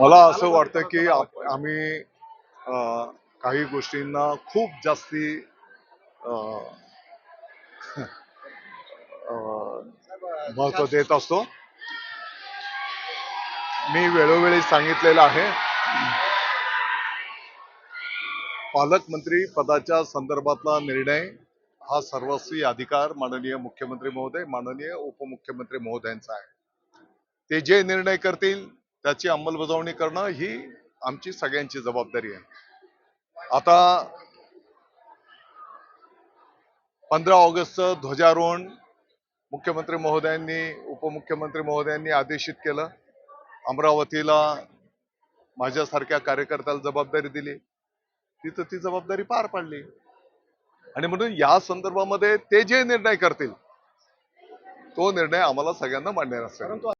मला असं वाटतं की आम्ही काही गोष्टींना खूप जास्ती महत्त्व देत असतो. मी वेळोवेळी सांगितलेलं आहे. पालकमंत्री पदाच्या संदर्भातला निर्णय हा सर्वस्वी अधिकार माननीय मुख्यमंत्री महोदय माननीय उपमुख्यमंत्री महोदयांचा आहे. ते जे निर्णय करतील त्याची अंमलबजावणी करणं ही आमची सगळ्यांची जबाबदारी आहे. आता पंधरा ऑगस्टचं ध्वजारोहण मुख्यमंत्री महोदयांनी उपमुख्यमंत्री महोदयांनी आदेशित केलं. अमरावतीला माझ्यासारख्या कार्यकर्त्याला जबाबदारी दिली. तिथं ती जबाबदारी पार पाडली. आणि म्हणून या संदर्भामध्ये ते जे निर्णय करतील तो निर्णय आम्हाला सगळ्यांना मान्य असेल